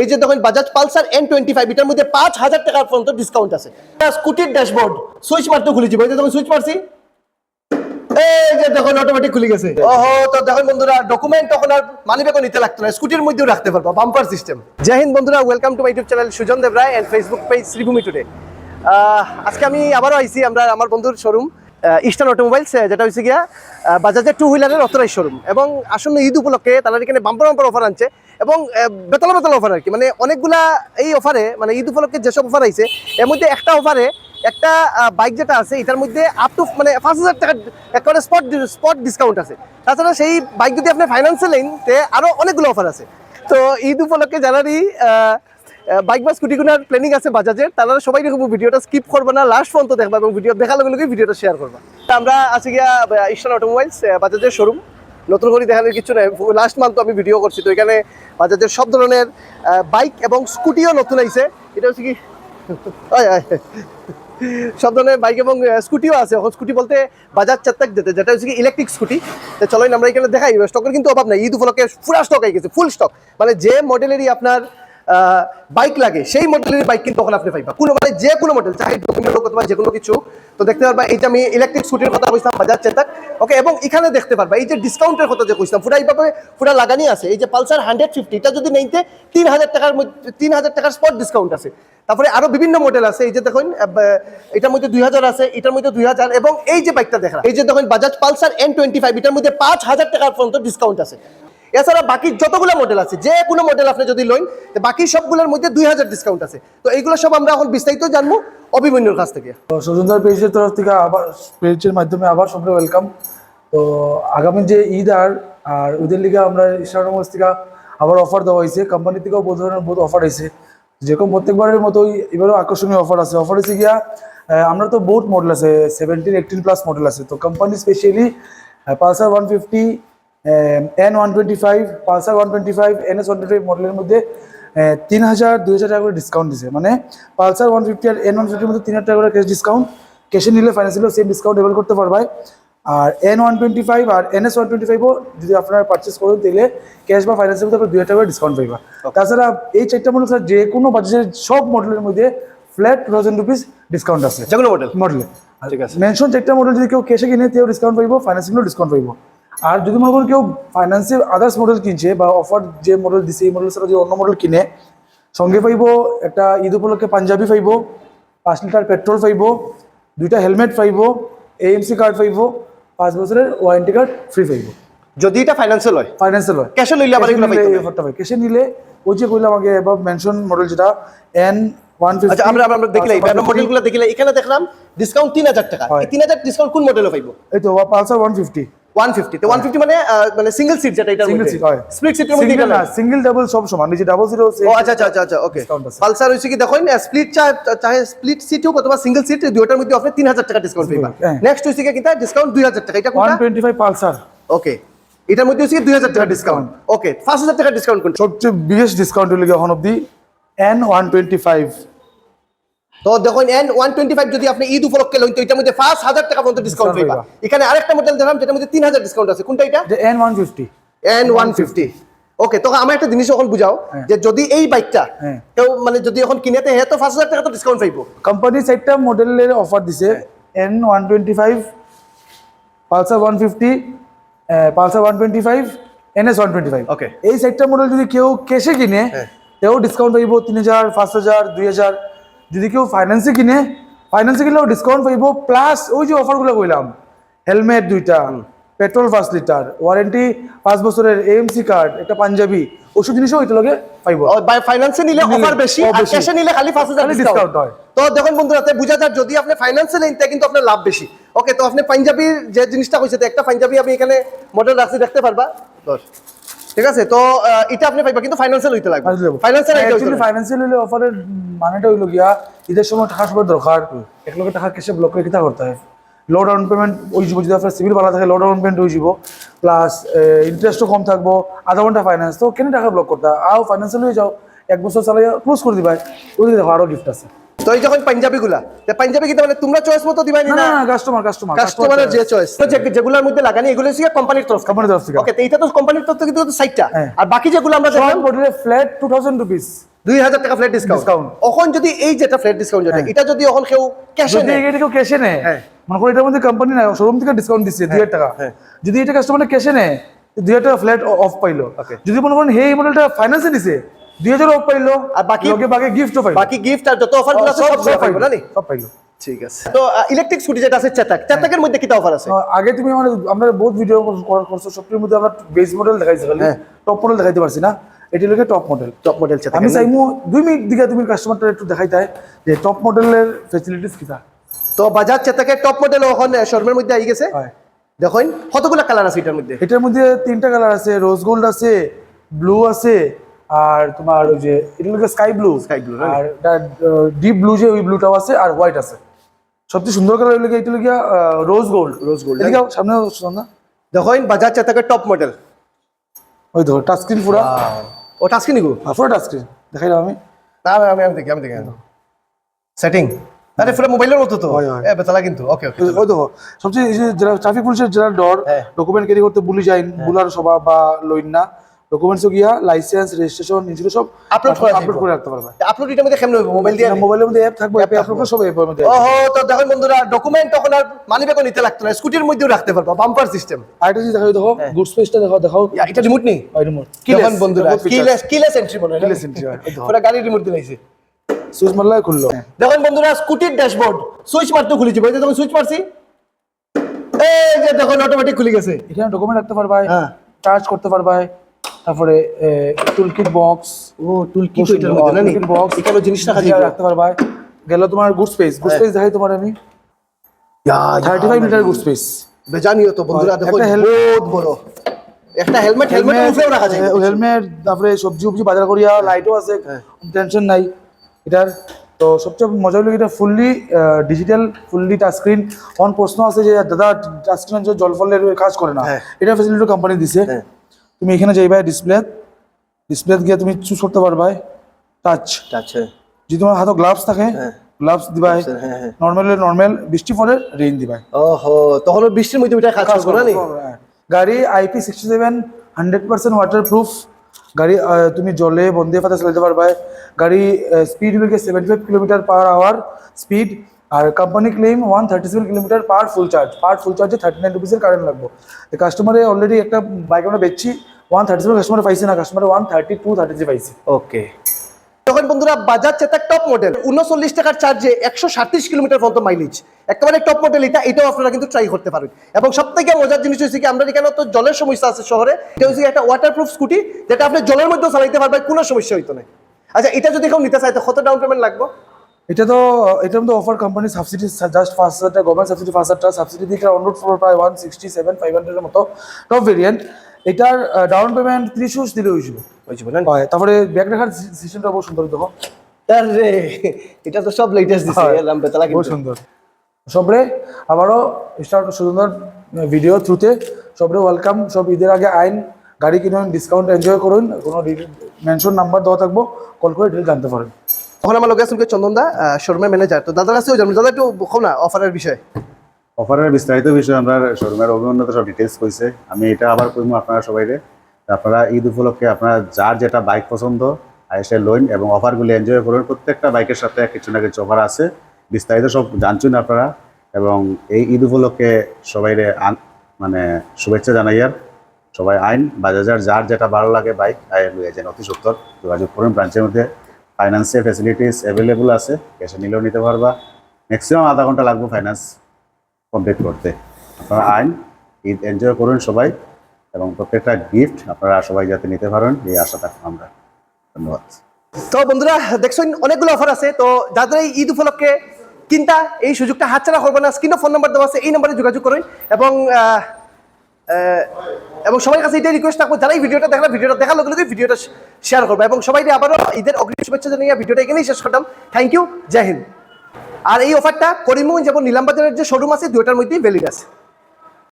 এই যে দেখেন Bajaj Pulsar N twenty five এটার মধ্যে পাঁচ হাজার টাকার পর্যন্ত ডিসকাউন্ট আছে। স্কুটির ড্যাশবোর্ড সুইচ মারতে খুলে যাব এই যে দেখুন সুইচ মারছি এই যে দেখুন অটোমেটিক খুলে গেছে। ওহো, তো দেখুন বন্ধুরা ডকুমেন্ট তখন আর মানি ব্যাগও নিতে লাগতো না। স্কুটির মধ্যেও রাখতে পারব বাম্পার সিস্টেম জয় বন্ধুরা welcome to my YouTube channel Sujan Deb Roy and Facebook page Shribhumi today আজকে আমি আবারও আইছি, আমরা, আমার বন্ধুর শোরুম ইস্টার্ন অটোমোবাইলস যেটা হচ্ছে গিয়া বাজাজের টু হুইলারের অথরাইজ শোরুম এবং আসন্ন ঈদ উপলক্ষে তারা এখানে বাম্পার বাম্পার অফার আনছে এবং বেতলা বেতলা অফার আর কি মানে অনেকগুলা এই অফারে মানে ঈদ উপলক্ষে যেসব অফার আইছে, এর মধ্যে একটা অফারে একটা বাইক যেটা আছে, এটার মধ্যে আপ টু মানে পাঁচ হাজার টাকা একেবারে স্পট স্পট ডিসকাউন্ট আছে। তাছাড়া সেই বাইক যদি আপনি ফাইন্যান্সে নেন তে আরও অনেকগুলো অফার আছে। তো ঈদ উপলক্ষে যারারই বাইক বা স্কুটি কেনার প্ল্যানিং আছে বাজাজের তারা সবাই দেখব ভিডিওটা স্কিপ করবে না লাস্ট পর্যন্ত দেখবা এবং ভিডিও দেখার লগে লগে ভিডিওটা শেয়ার করবা। তা আমরা আছি গিয়া ইস্টার্ন অটোমোবাইলস বাজাজের শোরুম নতুন করে দেখানোর কিছু নেই লাস্ট মান্থ আমি ভিডিও করছি, তো এখানে বাজাজের সব ধরনের বাইক এবং স্কুটিও নতুন আইছে। এটা হচ্ছে কি। সব ধরনের বাইক এবং স্কুটিও আছে। এখন স্কুটি বলতে বাজার চারটাক যেতে, যেটা হচ্ছে কি ইলেকট্রিক স্কুটি তো চলোই আমরা এখানে দেখাই। স্টকের কিন্তু অভাব নাই। ঈদ উপলক্ষে স্টক হয়ে গেছে ফুল স্টক মানে যে মডেলেরই আপনার বাইক লাগে, সেই মডেলের বাইক কিন্তু তখন আপনি পাইবা। কোনো মানে যে কোনো মডেল চাই ডকুমেন্ট হোক অথবা যে কোনো কিছু, তো দেখতে পারবা এইটা আমি ইলেকট্রিক স্কুটির কথা কইছিলাম বাজার চেতাক ওকে এবং এখানে দেখতে পারবা, এই যে ডিসকাউন্টের কথা যে কইছিলাম পুরা এইভাবে পুরা লাগানি আছে, এই যে পালসার হান্ড্রেড ফিফটি এটা যদি নেইতে তিন হাজার টাকার মধ্যে, তিন হাজার টাকার স্পট ডিসকাউন্ট আছে। তারপরে আরও বিভিন্ন মডেল আছে, এই যে দেখুন এটার মধ্যে দুই হাজার আছে, এটার মধ্যে দুই হাজার, এবং এই যে বাইকটা দেখা এই যে দেখুন Bajaj Pulsar N twenty five এটার মধ্যে পাঁচ হাজার টাকার পর্যন্ত ডিসকাউন্ট আছে। এছাড়া বাকি যতগুলো মডেল আছে, যে কোনো মডেল আপনি যদি লোন বাকি সবগুলোর মধ্যে দুই হাজার ডিসকাউন্ট আছে। তো এইগুলো সব আমরা এখন বিস্তারিত জানব অভিমন্যুর কাছ থেকে। সুজনদার পেজের তরফ থেকে আবার, পেজের মাধ্যমে আবার সবাই ওয়েলকাম তো আগামী যে ঈদ আর আর ঈদের লিগে আমরা ইস্টার্ন থেকে আবার অফার দেওয়া হয়েছে। কোম্পানি থেকেও বহু ধরনের, বহুত অফার হয়েছে যেরকম প্রত্যেকবারের মতোই এবারও আকর্ষণীয় অফার আছে। অফার হয়েছে গিয়া আমরা তো বহুত মডেল আছে সেভেন্টিন এইটিন প্লাস মডেল আছে। তো company specially Pulsar one fifty N one twenty five Pulsar one twenty five N S one twenty five মডেলের মধ্যে তিন হাজার দুই হাজার টাকা করে ডিসকাউন্ট দিছে। মানে পালসার ওয়ান ফিফটি আর এন ওয়ান ফিফটির মধ্যে তিন হাজার টাকা করে ক্যাশ ডিসকাউন্ট ক্যাশে নিলে ফাইন্যান্সিয়ালও সেম ডিসকাউন্ট এভেল করতে পারবে আর এন ওয়ান টোয়েন্টি ফাইভ আর এন এস ওয়ান টোয়েন্টি ফাইভও যদি আপনারা পারচেস করেন তাহলে ক্যাশ বা ফাইন্যান্সের মধ্যে আপনার দুই হাজার টাকা ডিসকাউন্ট পাইবা। তাছাড়া এই চারটা মডেল স্যার যে কোনো বাজারের সব মডেলের মধ্যে flat two thousand rupees discount আছে যে কোনো মডেল মডেলে ঠিক আছে। মেনশন চারটা মডেল যদি কেউ ক্যাশে কিনে তেও ডিসকাউন্ট পাইব ফাইন্যান্সিংও ডিসকাউন্ট পাইব। আর যদি মনে করেন কেউ ফাইন্যান্সে আদার্স মডেল কিনছে বা অফার যে মডেল দিছে এই মডেল ছাড়া যদি অন্য মডেল কিনে সঙ্গে পাইব একটা ঈদ উপলক্ষে পাঞ্জাবি পাইব পাঁচ লিটার পেট্রোল পাইব দুইটা হেলমেট পাইব এএমসি কার্ড পাইব পাঁচ বছরের ওয়ারেন্টি কার্ড ফ্রি পাইব। যদি এটা ফাইন্যান্সিয়াল লয়? ফাইন্যান্সিয়াল লয়। ক্যাশে নিলে আবার এগুলো পাইতে হবে। অফারটা পাই। ক্যাশে নিলে ওই যে কইলাম আগে এবার মেনশন মডেল যেটা এন ওয়ান আচ্ছা আমরা আমরা দেখিলাই আমরা মডেলগুলো দেখিলাই এখানে দেখলাম ডিসকাউন্ট তিন হাজার টাকা। এই তিন হাজার ডিসকাউন্ট কোন মডেলে পাইবো? এই তো Pulsar one fifty one fifty one মানে আহ, মানে সিঙ্গেল সিট যেটা এটার মধ্যে। স্প্লিট সিটের মধ্যে এটা না সিঙ্গেল ডাবল সব সমান নিচে ডাবল জিরো ও আচ্ছা আচ্ছা আচ্ছা আচ্ছা ওকে পালসার হইছে কি দেখুন স্প্লিট চাহে স্প্লিট সিট হোক অথবা সিঙ্গেল সিট দুইটার মধ্যে আপনি তিন হাজার টাকা ডিসকাউন্ট হ্যাঁ। নেক্সট হইছে কি কিতা? ডিসকাউন্ট দুই হাজার টাকা। এটা কোনটা? Twenty five Pulsar. ওকে এটার মধ্যে হচ্ছে দুই হাজার টাকা ডিসকাউন্ট ওকে পাঁচ হাজার টাকা ডিসকাউন্ট সবচেয়ে বিগেস্ট ডিসকাউন্ট হলে এখন অব্দি এন ওয়ান টোয়েন্টি ফাইভ তো দেখুন এন ওয়ান টোয়েন্টি ফাইভ যদি আপনি ঈদ উপলক্ষে লইন তো এটার মধ্যে পাঁচ হাজার টাকা পর্যন্ত ডিসকাউন্ট পাইবা। এখানে আরেকটা মডেল দেখলাম যেটার মধ্যে তিন হাজার ডিসকাউন্ট আছে কোনটা এটা N one fifty N one fifty okay তো আমার একটা জিনিস এখন বুঝাও হ্যাঁ। যে যদি এই বাইকটা হ্যাঁ। কেউ মানে যদি এখন কিনেতে হে তো পাঁচ হাজার টাকা তো ডিসকাউন্ট পাইবো কোম্পানি চারটা মডেলের অফার দিছে N one twenty five Pulsar one fifty Pulsar one twenty five N S one twenty five Okay. এই চারটা মডেল যদি কেউ ক্যাশে কিনে হ্যাঁ। তেও ডিসকাউন্ট পাইব তিন হাজার পাঁচ হাজার দুই হাজার যদি কেউ ফাইন্যান্সে কিনে ফাইন্যান্সে কিনলেও ডিসকাউন্ট পাইব প্লাস ওই যে অফারগুলো কইলাম হেলমেট দুইটা পেট্রোল পাঁচ লিটার ওয়ারেন্টি পাঁচ বছরের এএমসি কার্ড একটা পাঞ্জাবি ওষুধ জিনিসও ওইটা লগে পাইব। বাই ফাইন্যান্সে নিলে অফার বেশি আর ক্যাশে নিলে খালি পাঁচ হাজার খালি ডিসকাউন্ট হয়। তো দেখুন বন্ধুরা তাই বুঝা যায় যদি আপনি ফাইন্যান্সে নেন তাই কিন্তু আপনার লাভ বেশি। ওকে তো আপনি পাঞ্জাবির যে জিনিসটা তো একটা পাঞ্জাবি আমি এখানে মডেল রাখছি দেখতে পারবা? দশ। ঠিক আছে? তো এটা আপনি পাইবা কিন্তু ফাইন্যান্সে লইতে লাগবে। ফাইন্যান্সে অ্যাকচুয়ালি ফাইন্যান্সিয়াল হলে অফারের মানেটা হইল গিয়া ঈদের সময় টাকা সবার দরকার। এক লক্ষ টাকা কেসে ব্লক করে কিতা করতে হয়? লো ডাউন পেমেন্ট ওই যাব যদি আপনার সিভিল ভালো থাকে লো ডাউন পেমেন্ট হয়ে যাব প্লাস ইন্টারেস্টও কম থাকব আধা ঘণ্টা ফাইন্যান্স তো কেন টাকা ব্লক করতে আও ফাইন্যান্সিয়াল হয়ে যাও এক বছর চালাই ক্লোজ করে দিবাই ওই দেখো আরও গিফট আছে। তো এই যখন পাঞ্জাবি গুলা পাঞ্জাবি কি মানে তোমরা চয়েস মতো দিবাই না কাস্টমার কাস্টমার কাস্টমারের যে চয়েস যেগুলোর মধ্যে লাগানি এগুলো হচ্ছে কোম্পানির তরফ কোম্পানির তরফ থেকে। ওকে তো এটা তো কোম্পানির তরফ থেকে কিন্তু সাইটটা হ্যাঁ। আর বাকি যেগুলো আমরা দেখলাম ফ্ল্যাট টু থাউজেন্ড রুপিস দুই হাজার টাকা ফ্ল্যাট ডিসকাউন্ট। এখন যদি এই যেটা ফ্ল্যাট ডিসকাউন্ট যেটা এটা যদি এখন কেউ ক্যাশে যদি নেয় এটা কেউ ক্যাশে নেয় হ্যাঁ। মনে করো এটার মধ্যে কোম্পানি না শোরুম থেকে ডিসকাউন্ট দিচ্ছে দুই হাজার টাকা। হ্যাঁ। যদি এটা কাস্টমার ক্যাশে নেয় দুই হাজার টাকা ফ্ল্যাট অফ পাইলো. যদি মনে করেন এই মডেলটা ফাইন্যান্সে দিছে দুই হাজার অফ পাইলো আর বাকি- লগে বাকি গিফটও পাইলো। বাকি গিফট আর যত অফারগুলো আছে সব সব না সব পাইলো। ঠিক আছে। তো ইলেকট্রিক স্কুটি যেটা আছে চেতাক। চেতাকের মধ্যে কিটা অফার আছে? আগে তুমি আমার আমরা বহুত ভিডিও করছ সবটির মধ্যে আমরা বেস মডেল দেখাইছি হ্যাঁ। টপ মডেল দেখাইতে পারছি না। এটি লোকে top model top model Chetak আমি চাইমু দুই মিনিট দিকে তুমি কাস্টমারটা একটু দেখাইতে যে টপ মডেলের কিটা তো চেতাকের টপ মডেল এখন শোরুমের মধ্যে আই গেছে। হয়। দেখুন কতগুলো কালার আছে এটার মধ্যে? এটার মধ্যে তিনটা কালার আছে রোজ গোল্ড আছে ব্লু আছে আর তোমার ওই যে এটা লোকে স্কাই ব্লু blue, না? আর ডিপ ব্লু যে ওই ব্লুটাও আছে আর হোয়াইট আছে। সবচেয়ে সুন্দর কালার হলো এটা লোকে রোজ গোল্ড রোজ gold, এদিকে সামনে আও, সুনন্দা দেখুন বাজাজ চেতাকের টপ মডেল ওই দেখো টাচ স্ক্রিন পুরো। ও টাস্কি নিগো পুরো টাচ স্ক্রিন দেখাই দাও আমি। না আমি আমি দেখি আমি দেখি সেটিং আরে পুরো মোবাইলের মতো তো। হয়, হয়। এ বেতলা কিন্তু। ওকে ওকে ওই দেখো সবচেয়ে যে যারা ট্রাফিক পুলিশের যারা ডর হ্যাঁ। ডকুমেন্ট ক্যারি করতে ভুলে যায় বুলার সভা বা লইন না। ডকুমেন্টস গিয়া লাইসেন্স রেজিস্ট্রেশন এগুলো সব Upload করা আপলোড। করে রাখতে পারবে। আপলোড এটার মধ্যে কেমন হবে মোবাইল দিয়ে মোবাইলের মধ্যে অ্যাপ থাকবে অ্যাপে আপলোড করে সব অ্যাপের মধ্যে ওহো তো দেখুন বন্ধুরা ডকুমেন্ট তখন আর মানি ব্যাগও নিতে লাগতো না স্কুটির মধ্যেও রাখতে পারবা বাম্পার সিস্টেম আরেকটা জিনিস দেখাও দেখো হ্যাঁ। গুড স্পেসটা দেখো দেখাও এটা রিমোট নেই? ওই রিমোট দেখুন বন্ধুরা কিলেস কিলেস এন্ট্রি হয় হয়, এই দেখো। পুরো গাড়ির রিমোট দিলাইছে সুইচ মারলে খুললো। দেখুন বন্ধুরা স্কুটির ড্যাশবোর্ড সুইচ মারতে খুলে যাবে তখন সুইচ মারছি? এই যে দেখুন অটোমেটিক খুলে গেছে। এখানে ডকুমেন্ট রাখতে পারবে হ্যাঁ। চার্জ করতে পারবে তারপরে টুলকিট বক্স ও টুল কি তো এটার মধ্যে না নি? বক্স এখানে জিনিস রাখা রাখতে পারবে। গেল তোমার গুড স্পেস গুড স্পেস দেখাই তোমার আমি। Thirty five litre good space বেজানিও তো বন্ধুরা helmet- বহুত বড়। একটা হেলমেট হেলমেটের উপরেও রাখা যায়। হেলমেট তারপরে সবজি উবজি বাজার করিয়া লাইটও আছে হ্যাঁ। টেনশন নাই। এটার তো সবচেয়ে মজা হলো এটা fully digital fully touch screen on প্রশ্ন আছে যে দাদা টাচ স্ক্রিন জল ফলের কাজ করে না। হ্যাঁ। এটা ফ্যাসিলিটি কোম্পানি দিছে। হ্যাঁ। তুমি এখানে যাইবা ডিসপ্লে ডিসপ্লে গিয়ে তুমি চুজ করতে পারবা টাচ আচ্ছা যদি তোমার হাতে গ্লাভস থাকে হ্যাঁ। গ্লাভস দিবাই হ্যাঁ, হ্যাঁ। নর্মাল নর্মাল বৃষ্টি পরে রেইন দিবাই ওহো তখন বৃষ্টির মধ্যে ওইটা কাজ করব না। গাড়ি IP sixty seven hundred percent waterproof গাড়ি তুমি জলে বন্ধে পাতা চালাতে পারবে গাড়ি স্পিড হলো seventy five kilometre per hour speed আর company claim one thirty seven kilometre per full charge per full চার্জে থার্টি নাইন রুপিসের কারেন্ট লাগবে। কাস্টমারে অলরেডি একটা বাইক আমরা বেচছি ওয়ান থার্টি সেভেন কাস্টমার পাইছে না কাস্টমারে one thirty two thirty three পাইছে। ওকে তখন বন্ধুরা বাজাজ চেতাক টপ মডেল উনচল্লিশ টাকার চার্জে একশো সাতত্রিশ কিলোমিটার পর্যন্ত মাইলেজ একেবারে টপ মডেল এটা, এটাও আপনারা কিন্তু ট্রাই করতে পারেন। এবং সব থেকে মজার জিনিস হচ্ছে কি, আমরা এখানে তো জলের সমস্যা আছে শহরে, এটা হচ্ছে একটা ওয়াটারপ্রুফ স্কুটি যেটা আপনি জলের মধ্যেও চালাইতে পারবেন, কোনো সমস্যা হইতো না। আচ্ছা এটা যদি কেউ নিতে চাই তো কত ডাউন পেমেন্ট লাগবে? এটা তো এটার মধ্যে অফার কোম্পানি সাবসিডি জাস্ট পাঁচ হাজার টাকা গভর্নমেন্ট সাবসিডি পাঁচ হাজার টাকা সাবসিডি দিয়ে অনরোড ফোর প্রায় ওয়ান সিক্সটি সেভেন ফাইভ হান্ড্রেডের মতো টপ ভেরিয়েন্ট এটার ডাউন পেমেন্ট ত্রিশ দিলে হয়েছিল। বুঝবেন হয় তারপরে ব্যাগ রাখার সিস্টেমটা বহু সুন্দর দেখো। আরে এটা তো সব লেটেস্ট দিছে। এলাম বেতলা বহু কিন্তু। সুন্দর। সবরে আবারও স্টার্ট সুন্দর ভিডিও থ্রুতে সবরে ওয়েলকাম সব ঈদের আগে আইন গাড়ি কিনুন ডিসকাউন্ট এনজয় করুন কোনো মেনশন নাম্বার দেওয়া থাকব কল করে ডিটেল জানতে পারেন। তখন আমার লোক আছে চন্দন দা শোরুমের ম্যানেজার তো দাদার কাছেও জানব দাদা একটু বলো না অফারের বিষয়ে। অফারের বিস্তারিত বিষয়ে আমরা শোরুমের অভিনন্দন সব ডিটেলস কইছে। আমি এটা আবার কইমু আপনারা সবাইরে। আপনারা ঈদ উপলক্ষে আপনারা যার যেটা বাইক পছন্দ এসে লইন এবং অফারগুলি এনজয় করুন প্রত্যেকটা বাইকের সাথে কিছু না কিছু অফার আছে। বিস্তারিত সব জানছুন আপনারা। এবং এই ঈদ উপলক্ষে সবাইরে মানে শুভেচ্ছা জানাইয়ার সবাই আইন, বাজাজার, যার যেটা ভালো লাগে বাইক আয় লইয়া যান অতি সত্তর। যোগাযোগ করুন ব্রাঞ্চের মধ্যে। ফাইন্যান্সের ফেসিলিটিস অ্যাভেলেবল আছে ক্যাশে নিলেও নিতে পারবা। ম্যাক্সিমাম আধা ঘণ্টা লাগবে ফাইন্যান্স কমপ্লিট করতে। আপনারা আইন, ঈদ এনজয় করুন সবাই, এবং প্রত্যেকটা গিফট আপনারা সবাই যাতে নিতে পারেন, এই আশা থাকব আমরা। ধন্যবাদ। তো বন্ধুরা, দেখছেন, অনেকগুলো অফার আছে, তো যাদের এই ঈদ উপলক্ষে কিনতা, এই সুযোগটা হাতছাড়া করবে না। স্ক্রিনে ফোন নাম্বার দেওয়া আছে, এই নাম্বারে যোগাযোগ করুন, এবং এবং সবার কাছে এটাই রিকোয়েস্ট থাকব, যারা এই ভিডিওটা দেখলাম ভিডিওটা দেখার লগে ভিডিওটা শেয়ার করবে। এবং সবাই আবারও ঈদের অগ্রিম শুভেচ্ছা জানিয়ে ভিডিওটা এখানেই শেষ করতাম থ্যাংক ইউ জয় হিন্দ। আর এই অফারটা করিমগঞ্জ এবং নীলাম্বাজারের যে শোরুম আছে, দুইটার মধ্যেই ভ্যালিড আছে।